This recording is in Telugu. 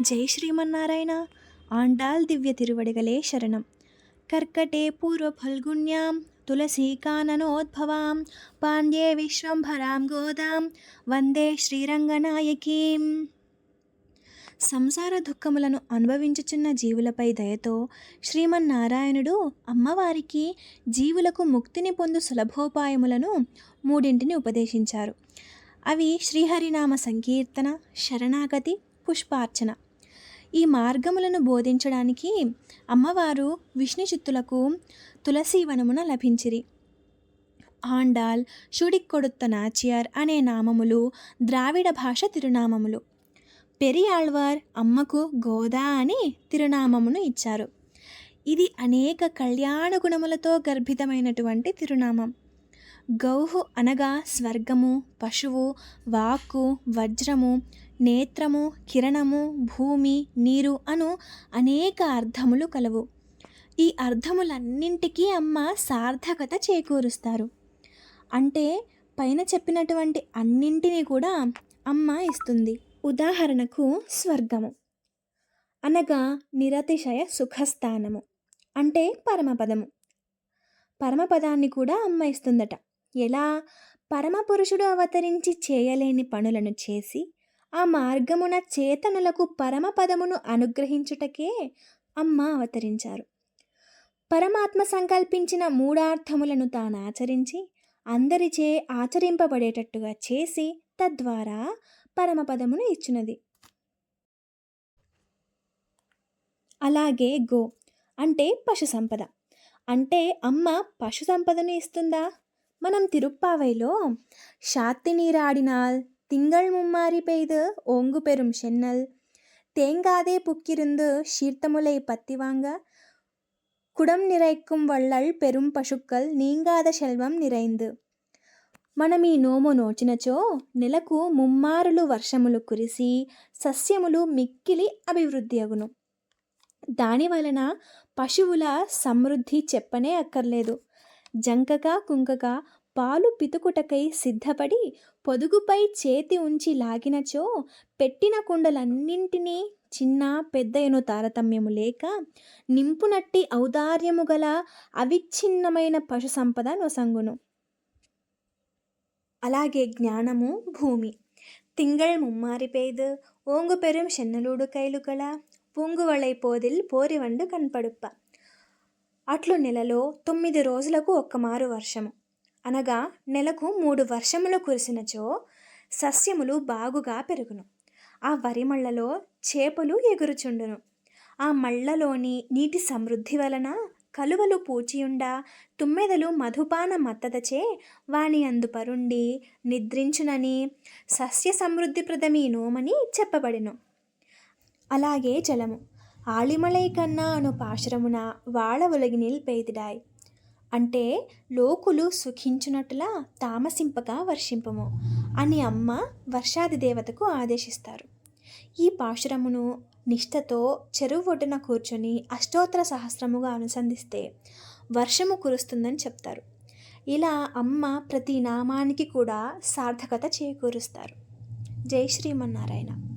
జై శ్రీమన్నారాయణ. ఆండాల్ దివ్య తిరువడిగలే శరణం. కర్కటే పూర్వ ఫల్గుణ్యాం తులసీకాననోద్భవాం పాండ్యే విశ్వంభరాం గోదాం వందే శ్రీరంగనాయకీం. సంసార దుఃఖములను అనుభవించుచున్న జీవులపై దయతో శ్రీమన్నారాయణుడు అమ్మవారికి జీవులకు ముక్తిని పొందు సులభోపాయములను మూడింటిని ఉపదేశించారు. అవి శ్రీహరినామ సంకీర్తన శరణాగతి పుష్పార్చన. ఈ మార్గములను బోధించడానికి అమ్మవారు విష్ణుచిత్తులకు తులసీవనమున లభించిరి. ఆండాల్ షుడిక్కొడుత్త నాచియార్ అనే నామములు ద్రావిడ భాష తిరునామములు. పెరియాళ్వార్ అమ్మకు గోదా అని తిరునామమును ఇచ్చారు. ఇది అనేక కళ్యాణ గుణములతో గర్భితమైనటువంటి తిరునామం. గౌహు అనగా స్వర్గము పశువు వాక్కు వజ్రము నేత్రము కిరణము భూమి నీరు అను అనేక అర్థములు కలవు. ఈ అర్థములన్నింటికీ అమ్మ సార్థకత చేకూరుస్తారు. అంటే పైన చెప్పినటువంటి అన్నింటినీ కూడా అమ్మ ఇస్తుంది. ఉదాహరణకు స్వర్గము. అనగా నిరతిశయ సుఖస్థానము. అంటే పరమపదము. పరమపదాన్ని కూడా అమ్మ ఇస్తుందట. ఎలా? పరమపురుషుడు అవతరించి చేయలేని పనులను చేసి ఆ మార్గమున చేతనులకు పరమపదమును అనుగ్రహించుటకే అమ్మ అవతరించారు. పరమాత్మ సంకల్పించిన మూడార్థములను తాను ఆచరించి అందరిచే ఆచరింపబడేటట్టుగా చేసి తద్వారా పరమపదమును ఇచ్చినది. అలాగే గో అంటే పశు సంపద అంటే అమ్మ పశు సంపదను ఇస్తుందా? మనం తిరుప్పావైలో షాత్తి തിങ്കൾ മുമ്മാരി പെയ്ത് ഓങ്കുപെരും ഷെന്നൽ தேங்காதே புக்கிருந்து சீர்த்தமுலை பத்திவாங்க குடம் நிறைக்கும் வள்ளல் பெரும் பசுக்கள் நீங்காத செல்வம் நிறைந்து మనం ఈ నోము నోచినచో నెలకు ముమ్మారులు వర్షములు కురిసి సస్యములు మిక్కిలి అభివృద్ధి అగును దానివలన పశువుల సమృద్ధి చెప్పనే అక్కర్లేదు జంకక కుంకక పాలు పితుకుటకై సిద్ధపడి పొదుగుపై చేతి ఉంచి లాగినచో పెట్టిన కుండలన్నింటినీ చిన్న పెద్దయను తారతమ్యము లేక నింపునట్టి ఔదార్యము గల అవిచ్ఛిన్నమైన పశు సంపద నొసంగును. అలాగే జ్ఞానము భూమి. திங்கள் மும்மாறி ఓంగు ஓங்கு శన్నలూడు కైలు కైలుగల పూంగువళై పోదిల్ పోరివండు కనపడుప్ప. అట్లు నెలలో తొమ్మిది రోజులకు ఒక్కమారు వర్షము. అనగా నెలకు మూడు వర్షములు కురిసినచో సస్యములు బాగుగా పెరుగును. ఆ వరి మళ్ళలో చేపలు ఎగురుచుండును. ఆ మళ్ళలోని నీటి సమృద్ధి వలన కలువలు పూచియుండా తుమ్మెదలు మధుపాన మత్తదచే వాని అందు పరుండి నిద్రించునని సస్య సమృద్ధిప్రదమీ నోమని చెప్పబడెను. అలాగే జలము ఆళిమలై కన్నా అను పాశరమున వాళ ఒలగి నిల్పేదిడాయ్ అంటే లోకులు సుఖించునట్లా తామసింపగా వర్షింపము అని అమ్మ వర్షాది దేవతకు ఆదేశిస్తారు. ఈ పాశురమును నిష్ఠతో చెరువు ఒడ్డున కూర్చొని అష్టోత్తర సహస్రముగా అనుసంధిస్తే వర్షము కురుస్తుందని చెప్తారు. ఇలా అమ్మ ప్రతి నామానికి కూడా సార్థకత చేకూరుస్తారు. జై శ్రీమన్నారాయణ.